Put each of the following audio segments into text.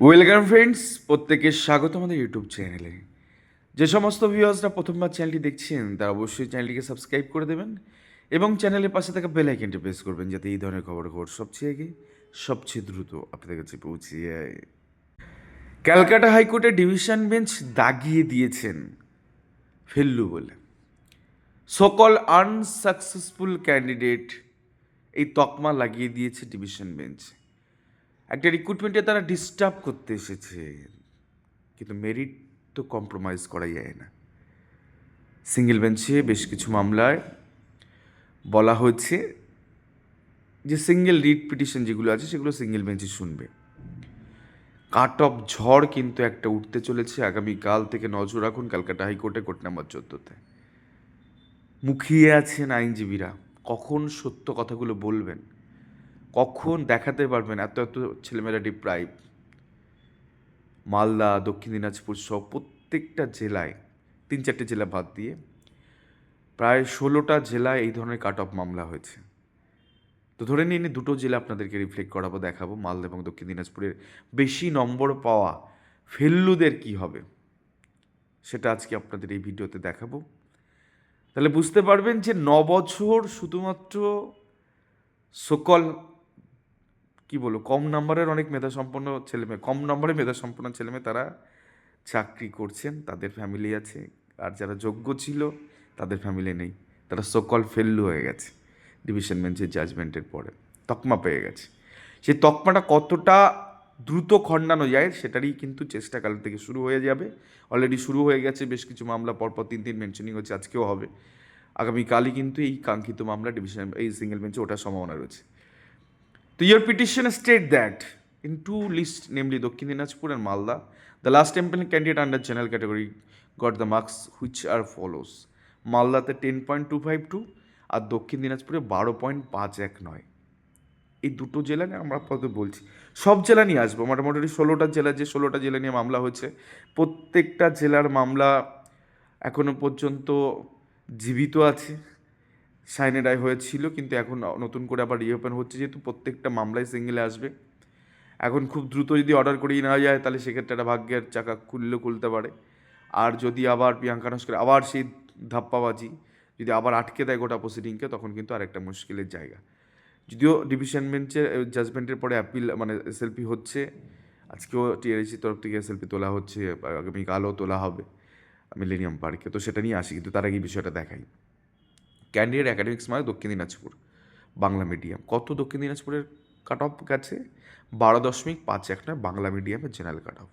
Welcome friends প্রত্যেকে স্বাগত আমাদের ইউটিউব চ্যানেলে যে সমস্ত ভিউয়ার্সরা প্রথমবার চ্যানেলটি দেখছেন, তারা অবশ্যই চ্যানেলটিকে সাবস্ক্রাইব করে দেবেন এবং চ্যানেলের পাশে থাকা বেল আইকনটি প্রেস করবেন যাতে এই ধরনের খবর খবর সবচেয়ে আগে, সবচেয়ে দ্রুত আপনাদের কাছে পৌঁছে যায়। ক্যালকাটা হাইকোর্টের ডিভিশন বেঞ্চ দাগিয়ে দিয়েছেন ফেল্লু বলে। সকল আনসাকসেসফুল ক্যান্ডিডেট এই তকমা লাগিয়ে দিয়েছে ডিভিশন বেঞ্চ একটা রিক্রুটমেন্টে তারা ডিস্টার্ব করতে এসেছে। কিন্তু মেরিট তো কম্প্রোমাইজ করা যায় না। সিঙ্গেল বেঞ্চে বেশ কিছু মামলায় বলা হয়েছে যে সিঙ্গেল রিট পিটিশন যেগুলো আছে, সেগুলো সিঙ্গেল বেঞ্চে শুনবে। কাট অফ ঝড় কিন্তু একটা উঠতে চলেছে। আগামীকাল থেকে নজর রাখুন, ক্যালকাটা হাইকোর্টে কোর্ট নাম্বার চোদ্দোতে। মুখিয়ে আছেন আইনজীবীরা। কখন সত্য কথাগুলো বলবেন? কখন দেখাতে পারবেন এত এত ছেলেমেয়েরা ডিপ্রাইভ মালদা, দক্ষিণ দিনাজপুর সহ প্রত্যেকটা জেলায় তিন চারটে জেলা বাদ দিয়ে প্রায় ষোলোটা জেলায় এই ধরনের কাট অফ মামলা হয়েছে। তো ধরে নিয়ে নিয়ে দুটো জেলা আপনাদেরকে রিফ্লেক্ট করাবো, দেখাবো। মালদা এবং দক্ষিণ দিনাজপুরের বেশি নম্বর পাওয়া ফেল্লুদের কি হবে? সেটা আজকে আপনাদের এই ভিডিওতে দেখাবো। তাহলে বুঝতে পারবেন যে ন বছর শুধুমাত্র সকল কি বলব, কম নাম্বারের অনেক মেধাসম্পন্ন ছেলেমেয়ে কম নম্বরের মেধাসম্পন্ন ছেলেমেয়ে তারা চাকরি করছেন, তাদের ফ্যামিলি আছে, আর যারা যোগ্য ছিল তাদের ফ্যামিলি নেই। তারা সকল ফেল্লু হয়ে গেছে ডিভিশন বেঞ্চের জাজমেন্টের পরে, তকমা পেয়ে গেছে। সেই তকমাটা কতটা দ্রুত খণ্ডানো যায় সেটারই কিন্তু চেষ্টা কাল থেকে শুরু হয়ে যাবে। অলরেডি শুরু হয়ে গেছে, বেশ কিছু মামলা পরপর তিন দিন মেনশনিং হচ্ছে, আজকেও হবে। আগামীকালই কিন্তু এই কাঙ্ক্ষিত মামলা ডিভিশন এই সিঙ্গেল বেঞ্চে ওঠার সম্ভাবনা রয়েছে। তো year petition state that in two list namely Dakshin Dinajpur and Malda the last temple candidate under general category got the marks which are follows মালদাতে ten point two five two আর দক্ষিণ দিনাজপুরে বারো point পাঁচ এক নয়। এই দুটো জেলা নিয়ে আমরা আপাতত বলছি। সব জেলা নিয়ে আসব। মোটামুটি ষোলোটা জেলা যে ষোলোটা জেলা নিয়ে মামলা হয়েছে, প্রত্যেকটা জেলার মামলা এখনও পর্যন্ত জীবিত আছে। সাইনে রায় হয়েছিল, কিন্তু এখন নতুন করে আবার রিওপেন হচ্ছে, যেহেতু প্রত্যেকটা মামলায় সিঙ্গেলে আসবে। এখন খুব দ্রুত যদি অর্ডার করিয়ে নেওয়া যায়, তাহলে সেক্ষেত্রে একটা ভাগ্যের চাকা খুললেও খুলতে পারে। আর যদি আবার প্রিয়াঙ্কা নস্কর, আবার সেই ধাপ্পাবাজি যদি আবার আটকে দেয় গোটা প্রসিডিংকে তখন কিন্তু আরেকটা মুশকিলের জায়গা। যদিও ডিভিশন বেঞ্চের জাজমেন্টের পরে অ্যাপিল মানে এসএলপি হচ্ছে। আজকেও টিআরএসির তরফ থেকে এসএলপি তোলা হচ্ছে, আগামীকালও তোলা হবে মিলেনিয়াম পার্কে তো সেটা নিয়ে আসি, কিন্তু তার আগে বিষয়টা দেখাই। ক্যান্ডিডেট একাডেমিক্স মানে দক্ষিণ দিনাজপুর, বাংলা মিডিয়াম কত দক্ষিণ দিনাজপুরের কাট অফ গেছে? বারো দশমিক পাঁচ এক নয়, বাংলা মিডিয়ামের general cut off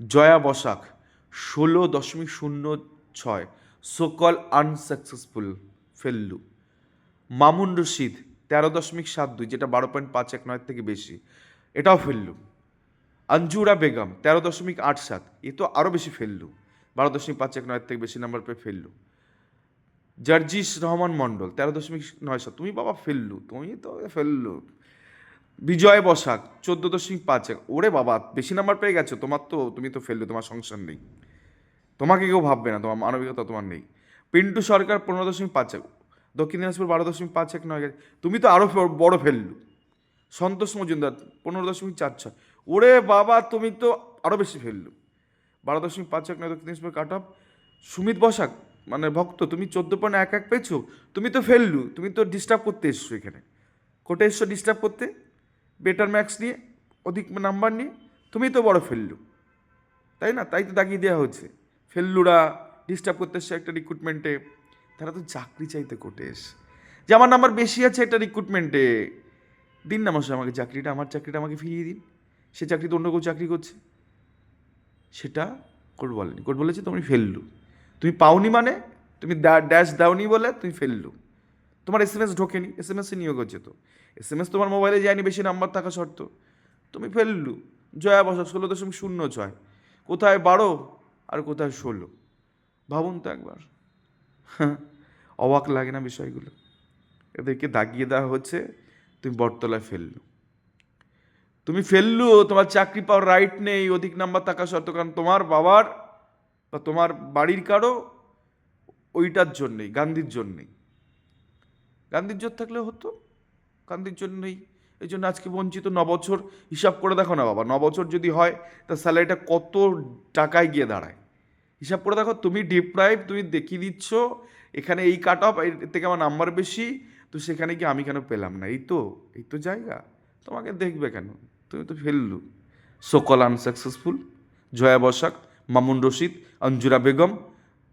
Joya Basak, ষোলো দশমিক শূন্য ছয় সোকল আনসাকসেসফুল ফেল্লু মামুন রশিদ, তেরো দশমিক সাত দুই, যেটা বারো পয়েন্ট পাঁচ এক নয়ের থেকে বেশি, এটাও ফেললু আঞ্জুরা বেগম, তেরো দশমিক আট সাত, এ তো আরও বেশি ফেললু বারো দশমিক পাঁচ এক নয়ের থেকে বেশি নাম্বার পেয়ে ফেললু জার্জিস রহমান মণ্ডল, তেরো দশমিক নয় সাত। তুমি বাবা ফেললু, তুমি তো ফেললু। বিজয় বসাক, চোদ্দ দশমিক পাঁচ এক। ওরে বাবা, বেশি নাম্বার পেয়ে গেছো, তোমার তো, তুমি তো ফেললু, তোমার সংসার নেই। তোমাকে কেউ ভাববে না, তোমার মানবিকতা তোমার নেই। পিন্টু সরকার পনেরো দশমিক পাঁচ এক, দক্ষিণ দিনাজপুর বারো দশমিক পাঁচ এক নয় তুমি তো আরও বড় ফেললু। সন্তোষ মজুমদার, পনেরো দশমিক চার ছয়। ওরে বাবা, তুমি তো আরও বেশি ফেললু। বারো দশমিক পাঁচ এক নয় দক্ষিণ দিনাজপুর কাট অফ। সুমিত বসাক মানে ভক্ত, তুমি চোদ্দ পয়েন্ট এক এক পেয়েছ, তুমি তো ফেললু, তুমি তো ডিস্টার্ব করতে এসছো এখানে। কোর্টে এসছো ডিস্টার্ব করতে বেটার ম্যাক্স নিয়ে, অধিক নাম্বার নিয়ে, তুমি তো বড় ফেললু। তাই না? তাই তো দাগিয়ে দেওয়া হচ্ছে ফেললুরা ডিস্টার্ব করতে এসছে একটা রিক্রুটমেন্টে তারা তো চাকরি চাইতে কোর্টে এসে। যে আমার নাম্বার বেশি আছে একটা রিক্রুটমেন্টে দিন না মশাই আমাকে চাকরিটা, আমার চাকরিটা আমাকে ফিরিয়ে দিন। সে চাকরিতে অন্য কেউ চাকরি করছে। সেটা কোর্ট বলেনি। কোর্ট বলেছে তুমি ফেললু। তুমি পাওনি মানে? তুমি ড্যাশ দাওনি বলে তুমি ফেললু। তোমার এস এম এস ঢোকেনি এস এম এসে নিয়োগ হচ্ছে তো। এস এম এস তোমার মোবাইলে যায়নি, বেশি নাম্বার থাকা শর্ত। তুমি ফেললু। জয়া বসা, ষোলো দশমিক শূন্য ছয়। কোথায় বারো আর কোথায় ষোলো? ভাবুন তো একবার। হ্যাঁ অবাক লাগে না বিষয়গুলো। এদেরকে দাগিয়ে দেওয়া হচ্ছে, তুমি বটতলায় ফেললু। তুমি ফেললু তোমার চাকরি পাওয়ার রাইট নেই, অধিক নাম্বার থাকা শর্ত, কারণ তোমার বাবার বা তোমার বাড়ির কারও? ওইটার জন্যেই, গান্ধীর জন্যেই। গান্ধীর জোর থাকলে হতো। গান্ধীর জন্যই। এই জন্য আজকে বঞ্চিত ন বছর হিসাব করে দেখো না বাবা ন বছর যদি হয়, তা স্যালারিটা কত টাকায় গিয়ে দাঁড়ায়? হিসাব করে দেখো, তুমি ডিপ্রাইভ তুমি দেখিয়ে দিচ্ছ, এখানে এই কাট অফ এর থেকে আমার নাম্বার বেশি, তো সেখানে কি আমি কেন পেলাম না? এই তো এই তো জায়গা। তোমাকে দেখবে কেন? তুমি তো ফেললু। সকল আনসাকসেসফুল জয়া বসাক, মামুন রশিদ অঞ্জুরা বেগম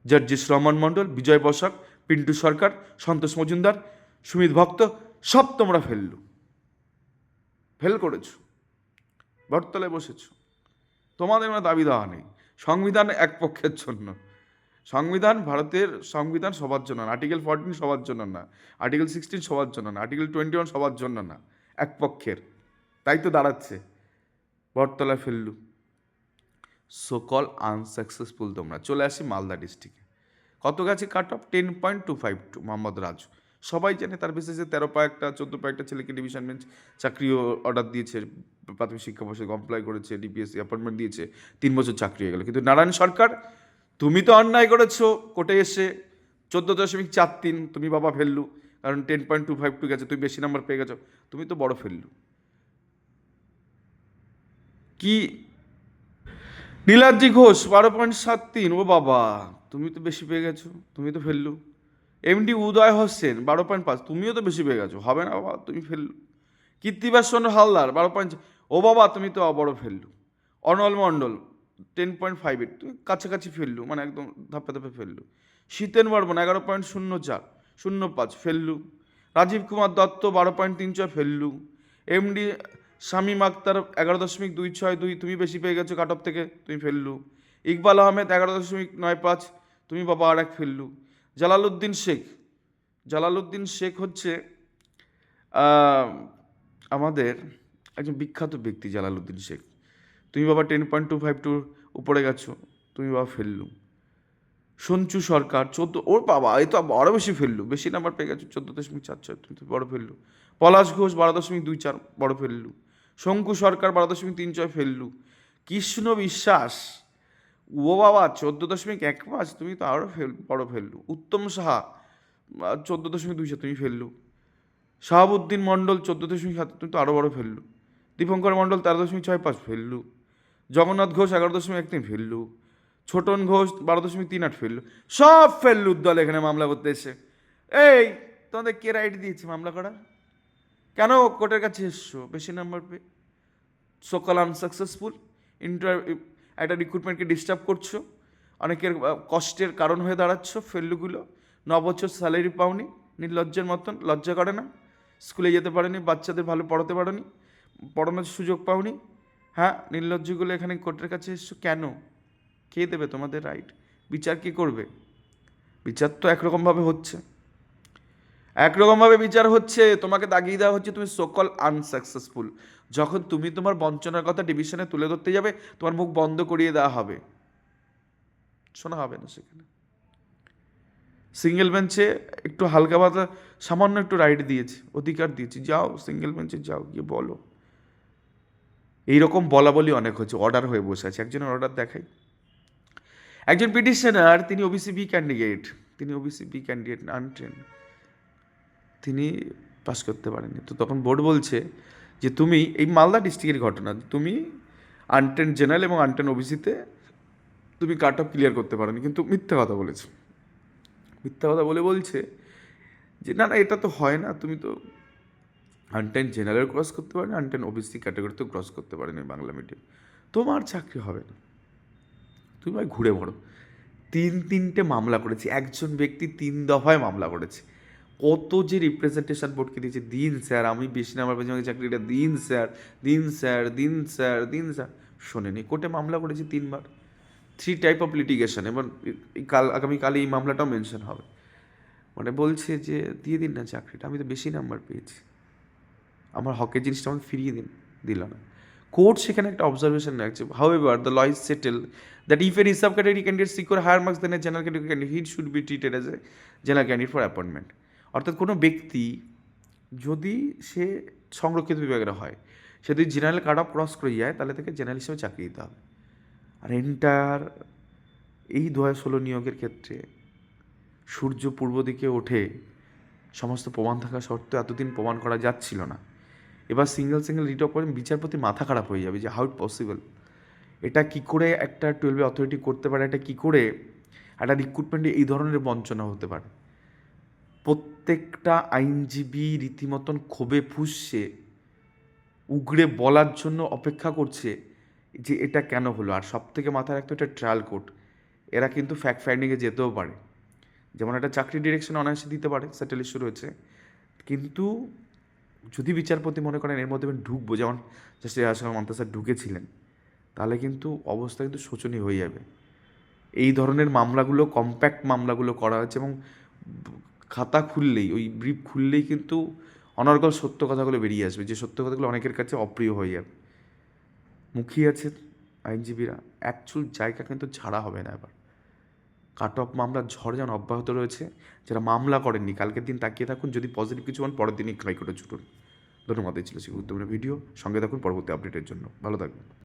জার্জিস রহমান মণ্ডল, বিজয় বসাক, পিন্টু সরকার, সন্তোষ মজুমদার, সুমিত ভক্ত, সব তোমরা ফেললু। ফেল করেছ। বটতলায় বসেছো। তোমাদের কোনো দাবি দেওয়া নেই। সংবিধান এক পক্ষের জন্য। সংবিধান ভারতের সংবিধান সবার জন্য না। আর্টিকেল ফোরটিন সবার জন্য না। আর্টিকেল সিক্সটিন সবার জন্য না। আর্টিকেল টোয়েন্টি ওয়ান সবার জন্য না। এক পক্ষের। তাই তো দাঁড়াচ্ছে। বটতলায় ফেললু। সকল আনসাকসেসফুল তোমরা। চলে আসি মালদা ডিস্ট্রিক্টে কত গেছে cut off ten point two five two Mohammad Raju. সবাই জানে তার বিশেষে তেরো পায়েকটা চোদ্দ পায়েকটা ছেলেকে ডিভিশন বেঞ্চ চাকরিও অর্ডার দিয়েছে, প্রাথমিক শিক্ষা পর্ষদ কমপ্লাই করেছে ডিপিএসসি অ্যাপয়েন্টমেন্ট দিয়েছে, তিন বছর চাকরি হয়ে গেল। কিন্তু নারায়ণ সরকার, তুমি তো অন্যায় করেছ, কোর্টে এসে চোদ্দ দশমিক চার তিন, তুমি বাবা ফেললু। কারণ ten point two five two গেছে, তুমি বেশি নাম্বার পেয়ে গেছো, তুমি তো বড় ফেললু। কি নীলাদ্রি ঘোষ, বারো পয়েন্ট সাত তিন। ও বাবা, তুমি তো বেশি পেয়ে গেছো, তুমি তো ফেললু। এমডি উদয় হোসেন, বারো পয়েন্ট পাঁচ, তুমিও তো বেশি পেয়ে গেছো। হবে না বাবা, তুমি ফেললু। কীর্তিবাস চন্দ্র হালদার, বারো পয়েন্ট ও বাবা, তুমি তো বড় ফেললু। Anal Mondal ten point five eight তুমি কাছাকাছি ফেললু মানে একদম ধাপে ধাপে ফেললু। শীতেন বর্মন, এগারো পয়েন্ট শূন্য চার, শূন্য পাঁচ, ফেললু। রাজীব কুমার দত্ত, বারো পয়েন্ট তিন ছয় ফেললু। এমডি শামীম আক্তার এগারো দশমিক দুই ছয় দুই, তুমি বেশি পেয়ে গেছো কাট অফ থেকে, তুমি ফেললু। ইকবাল আহমেদ এগারো দশমিক নয় পাঁচ, তুমি বাবা আর এক ফেললু। জালালউদ্দিন শেখ জালালউদ্দিন শেখ হচ্ছে আমাদের একজন বিখ্যাত ব্যক্তি জালালউদ্দিন শেখ। তুমি বাবা টেন পয়েন্ট টু ফাইভ টুর উপরে গেছো, তুমি বাবা ফেললু। সঞ্চু সরকার, চোদ্দ, ওর বাবা, এই তো আরও বেশি ফেললু। বেশি নাম্বার পেয়ে গেছো, চোদ্দ দশমিক চার ছয়, তুমি তো বড় ফেললু। পলাশ ঘোষ বারো দশমিক দুই চার, বড় ফেললু। শঙ্কু সরকার বারো দশমিক তিন ছয় ফেললু। কৃষ্ণ বিশ্বাস, ও বাবা চোদ্দ দশমিক এক পাঁচ, তুমি তো আরও ফেল, বড় ফেললু। উত্তম সাহা চোদ্দ দশমিক দুই তুমি ফেললু। শাহাবুদ্দিন মণ্ডল, চোদ্দ দশমিক সাত, তুমি তো আরও বড় ফেললু। দীপঙ্কর মণ্ডল, তেরো দশমিক ছয় পাঁচ, ফেললু। জগন্নাথ ঘোষ, এগারো দশমিক এক তিন ফেললু। ছোটন ঘোষ, বারো দশমিক তিন আট, ফেললু। সব ফেললু দল এখানে মামলা করতে এসে। এই, তোমাদের কে রাইট দিয়েছে মামলা করা কেন কোর্টের কাছে এসছো? বেশি নাম্বার পেয়ে। সকল আনসাকসেসফুল ইন্টার একটা রিক্রুটমেন্টকে ডিস্টার্ব করছ। অনেকের কষ্টের কারণ হয়ে দাঁড়াচ্ছ, ফেলুগুলো। ন বছর স্যালারি পাওনি, নির্লজ্জের মতন, লজ্জা করে না। স্কুলে যেতে পারেনি, বাচ্চাদের ভালো পড়াতে পারোনি, পড়ানোর সুযোগ পাওনি। হ্যাঁ নির্লজ্জগুলো এখানে কোর্টের কাছে এসছো কেন? কে দেবে তোমাদের রাইট বিচার কে করবে? বিচার তো একরকমভাবে হচ্ছে। একরকমভাবে বিচার হচ্ছে, তোমাকে দাগিয়ে দেওয়া হচ্ছে, তুমি সকল আনসাকসেসফুল যখন তুমি তোমার বঞ্চনার কথা ডিভিশনে তুলে ধরতে যাবে, তোমার মুখ বন্ধ করিয়ে দেওয়া হবে। শোনা হবে না সেখানে। সিঙ্গেল বেঞ্চে একটু হালকা পাতলা, সামান্য একটু রাইট দিয়েছে, অধিকার দিয়েছি। যাও সিঙ্গেল বেঞ্চে যাও, গিয়ে বলো। এইরকম বলা বলি অনেক হচ্ছে অর্ডার হয়ে বসে আছে। একজনের অর্ডার দেখাই। একজন পিটিশনার তিনি ওবিসি বি ক্যান্ডিডেট তিনি ওবিসি বি ক্যান্ডিডেট আনট্রেন তিনি পাস করতে পারেননি। তো তখন বোর্ড বলছে যে, তুমি এই মালদা ডিস্ট্রিক্টের ঘটনা, তুমি আনটেন জেনারেল এবং আনটেন ওবিসিতে তুমি কাট অফ ক্লিয়ার করতে পারোনি। কিন্তু মিথ্যা কথা বলেছ। মিথ্যা কথা বলে বলছে যে, না না, এটা তো হয় না। তুমি তো আনটেন জেনারেল ক্রস করতে পারো আনটেন ওবিসি ক্যাটাগরিতেও ক্রস করতে পারেনি বাংলা মিডিয়াম তোমার চাকরি হবে না। তুমি ভাই ঘুরে পড়ো তিন তিনটে মামলা করেছে। একজন ব্যক্তি তিন দফায় মামলা করেছে। কত যে রিপ্রেজেন্টেশন বোর্ডকে দিয়েছে, দিন স্যার, আমি বেশি নাম্বার পেয়েছি আমাকে চাকরিটা দিন স্যার দিন স্যার দিন স্যার দিন স্যার। শোনেনি, কোর্টে মামলা করেছি তিনবার। থ্রি টাইপ অফ লিটিগেশন এবার কাল আগামীকালে এই মামলাটাও মেনশন হবে। মানে বলছে যে, দিয়ে দিন না চাকরিটা, আমি তো বেশি নাম্বার পেয়েছি। আমার হকের জিনিসটা আমাকে ফিরিয়ে দিন, দিল না। কোর্ট সেখানে একটা অবজারভেশন রাখছে। However the law is settle that if a reserve category candidate secure higher marks then a general category candidate he should be treated as a general candidate for appointment অর্থাৎ কোনো ব্যক্তি যদি সে সংরক্ষিত বিভাগের হয়, সে যদি জেনারেল কার্ড অফ ক্রস করে যায়, তাহলে তাকে জেনারেল হিসেবে চাকরি দিতে হবে। আর এন্টার এই দু হাজার ষোলো নিয়োগের ক্ষেত্রে সূর্য পূর্ব দিকে ওঠে, সমস্ত প্রমাণ থাকা সত্ত্বেও এতদিন প্রমাণ করা যাচ্ছিল না। এবার সিঙ্গেল সিঙ্গেল রিট করেন বিচারপতি মাথা খারাপ হয়ে যাবে যে হাউ ইট পসিবল এটা কি করে একটা টুয়েলভে অথরিটি করতে পারে? এটা কি করে একটা রিক্রুটমেন্টে এই ধরনের বঞ্চনা হতে পারে? প্রত্যেকটা আইনজীবী রীতিমতন ক্ষোভে ফুসছে, উগড়ে বলার জন্য অপেক্ষা করছে যে এটা কেন হলো। আর সব থেকে মাথায় রাখতে এটা ট্রায়াল কোর্ট। এরা কিন্তু ফ্যাক্ট ফাইন্ডিংয়ে যেতেও পারে। যেমন একটা চাকরি ডিরেকশন অনায়াসে দিতে পারে সেটেল ইস্যু রয়েছে। কিন্তু যদি বিচারপতি মনে করেন এর মধ্যে ঢুকবো, যেমন আসাম মমতা স্যার ঢুকেছিলেন, তাহলে কিন্তু অবস্থা কিন্তু শোচনীয় হয়ে যাবে। এই ধরনের মামলাগুলো কম্প্যাক্ট মামলাগুলো করা হয়েছে এবং খাতা খুললেই, ওই ব্রিফ খুললেই কিন্তু অনর্গল সত্য কথাগুলো বেরিয়ে আসবে। যে সত্য কথাগুলো অনেকের কাছে অপ্রিয় হয়ে যাবে। মুখিয়ে আছে আইনজীবীরা অ্যাকচুয়াল জায়গা কিন্তু ছাড়া হবে না এবার। কাট অফ মামলার ঝড় যেন অব্যাহত রয়েছে, যারা মামলা করেননি, কালকের দিন তাকিয়ে থাকুন, যদি পজিটিভ কিছু হন, পরের দিনই হাইকোর্টে ছুটুন। ধন্যবাদ ছিল সেই গুরুত্বপূর্ণ ভিডিও সঙ্গে থাকুন পরবর্তী আপডেটের জন্য। ভালো থাকবেন।